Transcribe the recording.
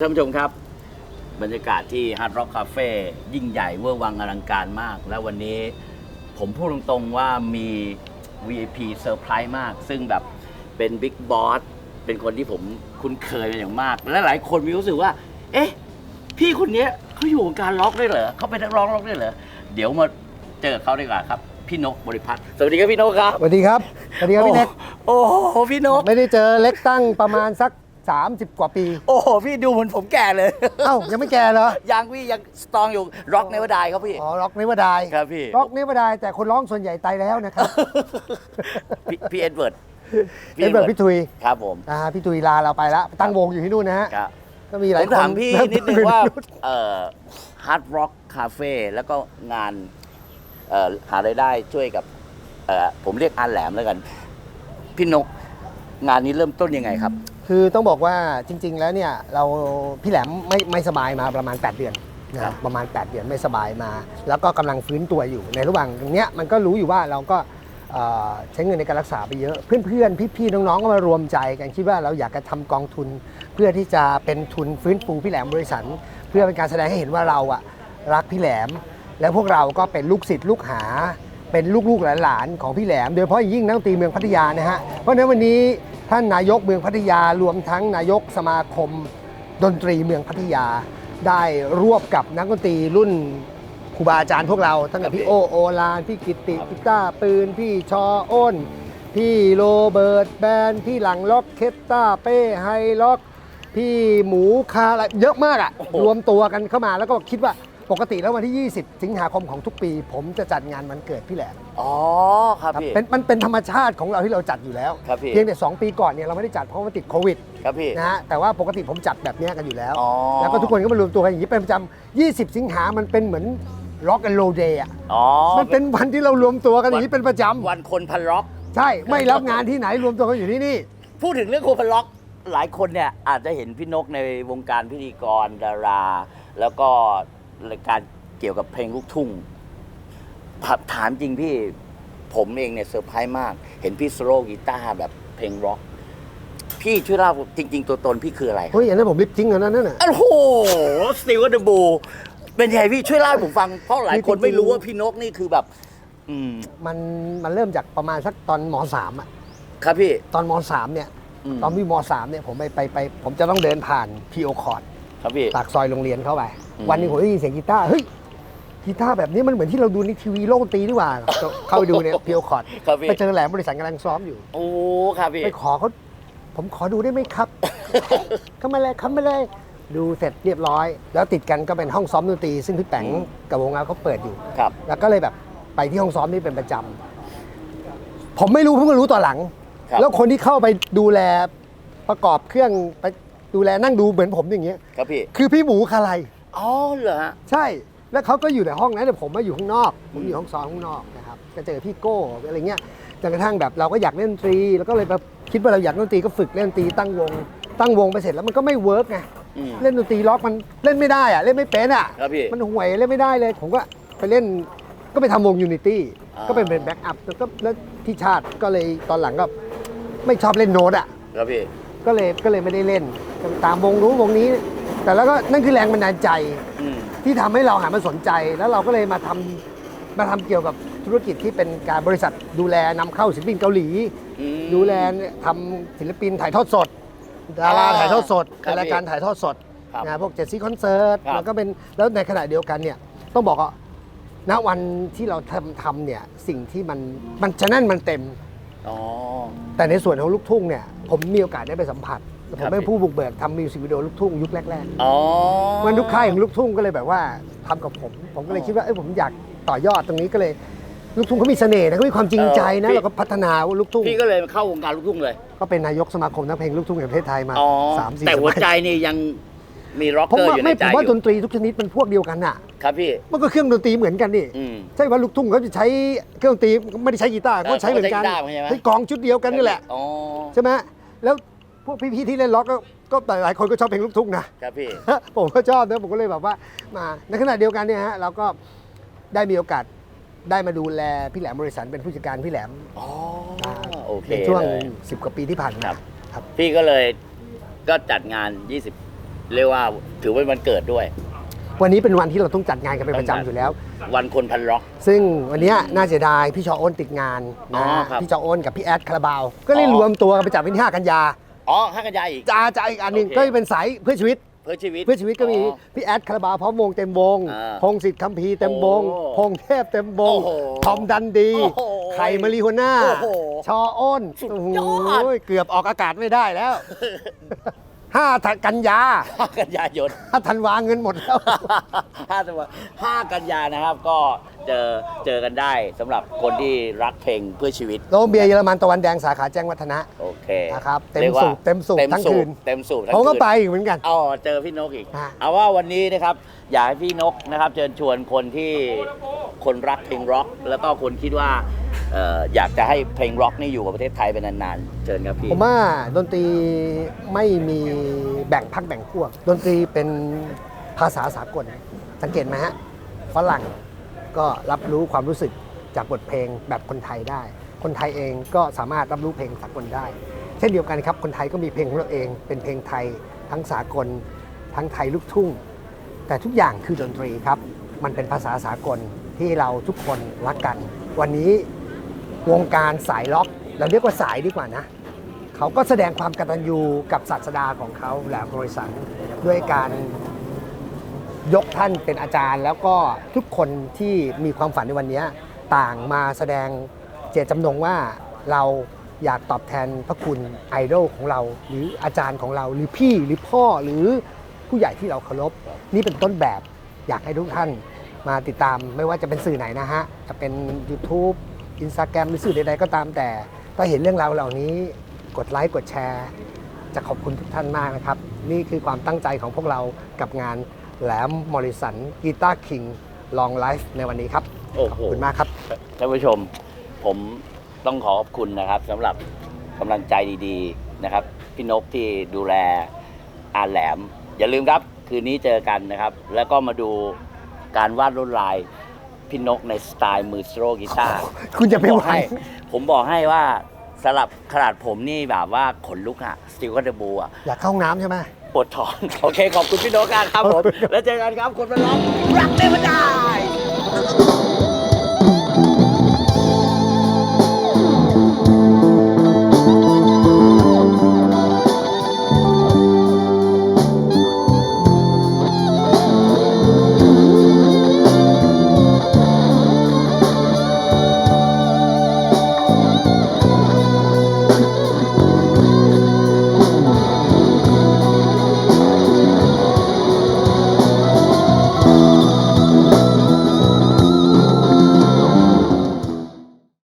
ท่านผู้ชมครับบรรยากาศที่ Hard Rock Cafe ยิ่งใหญ่เวอร์วังอลังการมาก แล้ววันนี้ผมพูดตรงๆว่ามี VIP เซอร์ไพรส์มาก ซึ่งแบบเป็นบิ๊กบอสเป็นคนที่ผมคุ้นเคยเป็นอย่างมาก และหลายคนมีรู้สึกว่า เอ๊ะ พี่คนเนี้ยเขาอยู่วงการล็อกได้วยเหรอเขาเป็นนักร้องล็อกได้วยเหรอเดี๋ยวมาเจอเขาดีกว่าครับ พี่นกบริพัตรสวัสดีครับพี่นกครับสวัสดีครับ สวัสดีครับพี่เล็กโอ้โหพี่นก ไม่ได้เจอเล็กตั้งประมาณสัก 30 กว่าปี โอ้โหพี่ดูเหมือนผมแก่เลย เอ้ายังไม่แก่เหรอ ยังพี่ยังสตรองอยู่ร็อกเนวดายครับพี่ อ๋อร็อกเนวดายครับพี่ร็อกเนวดายแต่คนร้องส่วนใหญ่ตายแล้วนะครับ พี่พี่เอ็ดเวิร์ดเอ็นเบิร์ดพี่ทุยครับผมอ่าพี่ทุยลาเราไปแล้วตั้งวงอยู่ที่นู่นนะฮะ ครับก็มีหผลายมคนถามพี่เริ่นิดนึงว่าตื่เอ่อฮาร์ดร็อกคาเฟ่แล้วก็งานเอ่อหารายได้ช่วยกับเอ่อผมเรียกอาแหลมแล้วกัน พี่นกงานนี้เริ่มต้นยังไงครับ คือต้องบอกว่าจริง ๆ แล้วเนี่ยเราพี่แหลมไม่ไม่สบายมาประมาณ 8 เดือนนะคครัรับบประมาณ 8 เดือนไม่สบายมา แล้วก็กำลังฟื้นตัวอยู่ในระหว่างเนี้ยมันก็รู้อยู่ว่าเราก็เอ่อใช้เงินในการรักษาไปเยอะ เพื่อนๆ พี่ๆ น้องๆ ก็มารวมใจกันคิดว่าเราอยากจะทำกองทุน เพื่อที่จะเป็นทุนฟื้นฟูพี่แหลมบริษัทเพื่อเป็นการแสดงให้เห็นว่าเราอะรักพี่แหลม และพวกเราก็เป็นลูกศิษย์ลูกหา เป็นลูกๆหลานๆของพี่แหลม โดยเฉพาะอย่างยิ่งนักดนตรีเมืองพัทยานะฮะ เพราะฉะนั้นวันนี้ท่านนายกเมืองพัทยารวมทั้งนายกสมาคม ดนตรีเมืองพัทยา ได้รวบกับนักดนตรีรุ่นครูบาอาจารย์พวกเราตั้งแต่พี่โอโอลานพี่กิตติกีตาร์ปืน พี่ชออ้น พี่โรเบิร์ตแบนพี่หลังล็อกเคตตาเป้ไฮล็อก พี่หมูคาอะไรเยอะมากอะโอ้โหรวมตัวกันเข้ามาแล้วก็คิดว่า ปกติแล้ววันที่ 20 สิงหาคมของทุกปี ผมจะจัดงานวันเกิดพี่แหลมอ๋อครับครับพี่ เป็นมันเป็นธรรมชาติของเราที่เราจัดอยู่แล้ว ครับพี่ เพียงแต่ 2 ปีก่อนเนี่ยเราไม่ได้จัดเพราะว่าติดโควิดครับพี่ นะฮะแต่ว่าปกติผมจัดแบบเนี้ยกันอยู่แล้ว อ๋อแล้วก็ทุกคนก็มารวมตัวกันอย่างนี้เป็นประจำ20 สิงหามันเป็นเหมือนล็อกแอนโลเดย์อะอ๋อมันเป็นวันที่เรารวมตัวกันอย่างนี้เป็นประจำวันคนพันร็อก ใช่ไม่รับงานที่ไหนรวมตัวกันอยู่ที่นี่ พูดถึงเรื่องคนพันล็อก หลายคนเนี่ยอาจจะเห็นพี่นกในวงการพิธีกรดารา แล้วก็ รายการเกี่ยวกับเพลงลูกทุ่งถาถามจริงพี่ผมเองเนี่ยเซอร์ไพรส์มาก เห็นพี่โซโล่กีตาร์แบบเพลงร็อก พี่ช่วยเล่าจริง ๆ ตัวตนพี่คืออะไรครับเฮ้ยอันนั้นผมลิปจริงอันนั้นน่ะ โอ้โหสติลเดอะบูเป็นไงพี่ช่วยเล่าให้ผมฟัง เพราะหลายคนคือจริงๆไม่รู้ว่าพี่นกนี่คือแบบ อืมมันมันเริ่มจากประมาณสักตอนมสามอะ ครับพี่ ตอนมสามเนี่ยมตอนพี่มสามเนี่ยผมไปไปไป ผมจะต้องเดินผ่านพีโอคอร์ดครับพี่ปากซอยโรงเรียนเข้าไปอืม วันหนึงผมได้ยินเสียงกีตาร์เฮ้ยกีตาร์แบบนี้มันเหมือนที่เราดูในทีวีโลกดนตรีนี่หว่า เข้าไปดูเนี่ยพีโอคอร์ดครับพี่ ไปเจอแหลมบริษัทกำลังซ้อมอยู่ โอ้ครับพี่ ไปขอเขาผมขอดูได้ไหมครับ เข้ามาเลยเข้ามาเลย ดูเสร็จเรียบร้อย แล้วติดกันก็เป็นห้องซ้อมดนตรี ซึ่งพี่แปงอืม กับวงอาเขาเปิดอยู่ ครับ แล้วก็เลยแบบไปที่ห้องซ้อมนี่เป็นประจำผมไม่รู้เพิ่งมารู้ตอนหลัง ครับ แล้วคนที่เข้าไปดูแลประกอบเครื่องไปดูแลนั่งดูเหมือนผมอย่างเงี้ย ครับพี่ คือพี่หมูคาไล อ๋อเหรอฮะใช่ แล้วเขาก็อยู่ในห้องนั้นแต่ผมมาอยู่ข้างนอก ผมอยู่ห้องซ้อมข้างนอกนะครับก็เจอพี่โก้อะไรเงี้ยจนกระทั่งแบบเราก็อยากเล่นดนตรี แล้วก็เลยแบบคิดว่าเราอยากเล่นดนตรีก็ฝึกเล่นดนตรีตั้งวง ตั้งวงไปเสร็จแล้วมันก็ไม่เวิร์กไงอืม เล่นดนตรีล็อกมันเล่นไม่ได้อะเล่นไม่เป็นอะครับพี่มันห่วยเล่นไม่ได้เลย ผมก็ไปเล่นก็ไปทำวงยูนิตี้อ่า ก็เป็นเป็นแบ็กอัพแล้วก็แล้วที่ชาติก็เลยตอนหลังก็ไม่ชอบเล่นโน้ตอะ ครับพี่ ก็เลยก็เลยไม่ได้เล่นตามวงนู้นวงนี้ แต่แล้วก็นั่นคือแรงบันดาลใจอืมที่ทำให้เราหันมาสนใจ แล้วเราก็เลยมาทำมาทำเกี่ยวกับธุรกิจที่เป็นการบริษัทดูแลนำเข้าศิลปินเกาหลี อืม ดูแลทำศิลปินถ่ายทอดสดดาราอ่าถ่ายทอดสดครับรายการถ่ายทอดสดครับนะพวกเจ็ดซีคอนเสิร์ตครับ แล้วก็เป็นแล้วในขณะเดียวกันเนี่ยต้องบอกว่าณวันที่เราทำทำเนี่ยสิ่งที่มันมันจะแน่นมันเต็ม อ๋อ แต่ในส่วนของลูกทุ่งเนี่ยผมมีโอกาสได้ไปสัมผัส ผครัมบเป็นผู้บุกเบิกทำมิวสิกวิดีโอลูกทุ่งยุคแรกๆอ๋อมันทุกค่ายของลูกทุ่งก็เลยแบบว่าทำกับผม ผมก็เลยคิดว่าเอ้ยผมอยากต่อยอดตรงนี้ก็เลย ลูกทุ่งเขามีเสน่ห์นะเขามีความจริงใจนะเราก็พัฒนาลูกทุ่งพี่ก็เลยเข้าวงการลูกทุ่งเลยก็เป็นนายกสมาคมนักเพลงลูกทุ่งแห่งประเทศไทยมาอ๋อสามสี่แต่สหัวมัยใจนี่ยังมีร็อกผมเกอร์ว่าอยู่ในไม่ใจผมอว่าดยู่นตรีทุกชนิดเป็นพวกเดียวกันน่ะ ครับพี่ มันก็เครื่องดนตรีเหมือนกันนี่ อืม ใช่ว่าลูกทุ่งเขาจะใช้เครื่องดนตรีไม่ได้ใช้กีตาร์เออเขาใช้เหมือนกันเขาใช้กีตาร์ใช่ไหมใช้กลองชุดเดียวกันนี่แหละอ๋อ ใช่ไหมแล้ว พวกพี่ๆที่เล่นล็อกก็ก็หลายๆคนก็ชอบเพลงลูกทุ่งนะ ครับพี่ ผมก็ชอบนะผมก็เลยแบบว่ามาในขณะเดียวกันเนี่ยฮะเราก็ได้มีโอกาสได้มาดูแลพี่แหลมบริษัทเป็นผู้จัดการพี่แหลมอ๋อ โอเคในช่วง เลย 10 กว่าปีที่ผ่านมาครับครับ พี่ก็เลยก็จัดงาน 20 เรียกว่าถือว่าเป็นวันเกิดด้วย วันนี้เป็นวันที่เราต้องจัดงานกันเป็นประจำอยู่แล้ว วันคนพันร็อก ซึ่งวันเนี้ยน่าเสียดายพี่ชออ้นติดงานอ๋อนะครับพี่ชออ้นกับพี่แอดคาราบาว ก็เลยอ๋อรวมตัวกันไปจัดวันที่5กันยา อ๋อห้ากันยาอีกจ้าจ้าอีกอันหนึงโอเค ก็จะเป็นสายเพื่อชีวิต เพื่อชีวิต เพื่อชีวิตก็มีอ๋อพี่แอดคาราบาวพร้อมวงเต็มวง อ่าพงศิษฐ์คัมภีร์เต็มวง โอ้พงเทพเต็มวง โอ้โหทอมดันดี โอ้โหไข่มารีโฮน่า โอ้โหชออ้นสุดโอ้ยอดโหเกือบออกอากาศไม่ได้แล้วห้ากันยาห้ากันยายนถ้าธันวาเงินหมดแล้ว ห้าตัวห้ากันยานะครับก็เจอเจอกันได้สำหรับคนที่รักเพลงเพื่อชีวิต โรงเบียร์เยอรมันตะวันแดงสาขาแจ้งวัฒนะโอ เคนะครับเต็มรียกว่าสูบเต็มสูบทั้งคืนเต็มสูบทั้งเขาก็คืน ไปอีกเหมือนกัน อ๋อเจอพี่นกอีกฮะเอาว่าวันนี้นะครับ อยากให้พี่นกนะครับ เชิญชวนคนที่คนรักเพลงร็อก แล้วก็คนคิดว่าเอ่ออยากจะให้เพลงร็อกนี่อยู่กับประเทศไทยเป็นนานๆ เชิญครับพี่ผมว่าดนตรีไม่มีแบ่งพักแบ่งพวก ดนตรีเป็นภาษาสากล สังเกตไหมฮะฝรั่งก็รับรู้ความรู้สึกจากบทเพลงแบบคนไทยได้ คนไทยเองก็สามารถรับรู้เพลงสากลได้ เช่นเดียวกันครับ คนไทยก็มีเพลงของเราเอง เป็นเพลงไทยทั้งสากล ทั้งไทยลูกทุ่ง แต่ทุกอย่างคือดนตรีครับ มันเป็นภาษาสากลที่เราทุกคนรักกัน วันนี้วงการสายล็อก เราเรียกว่าสายดีกว่านะ เขาก็แสดงความกตัญญูกับศาสดาของเขาแหลมโรยสันด้วยการยกท่านเป็นอาจารย์ แล้วก็ทุกคนที่มีความฝันในวันนี้ต่างมาแสดงเจตจำนงว่าเรา อยากตอบแทนพระคุณไอดอลของเรา หรืออาจารย์ของเรา หรือพี่หรือพ่อหรือผู้ใหญ่ที่เราเคารพ นี่เป็นต้นแบบอยากให้ทุกท่านมาติดตามไม่ว่าจะเป็นสื่อไหนนะฮะ จะเป็น YouTube Instagram หรือสื่อใดๆก็ตามแต่ ถ้าเห็นเรื่องราวเหล่านี้กดไลค์กดแชร์ จะขอบคุณทุกท่านมากนะครับ นี่คือความตั้งใจของพวกเรากับงานแหลมมอริสันกีตาร์คิงลองไลฟ์ในวันนี้ครับ โอ้ขอบโหคุณมากครับ ท่านผู้ชมผม ต้องขอขอบคุณนะครับสำหรับกำลังใจดีๆนะครับ พี่นกที่ดูแลอาแหลม อย่าลืมครับ คืนนี้เจอกันนะครับ แล้วก็มาดูการวาดลวดลายพี่นกในสไตล์มือสโตรกีตาร์คุณจะไปผมไหบวอกให้ผมบอกให้ว่าสลับขนาดผมนี่แบบว่าขนลุกอะสติลก็เดบูอะอยากเข้าห้องน้ำใช่ไหมปวดท้อง โอเค ขอบคุณพี่นกกันครับผม แล้วเจอกันครับคนเป็นร้องรักเทวดา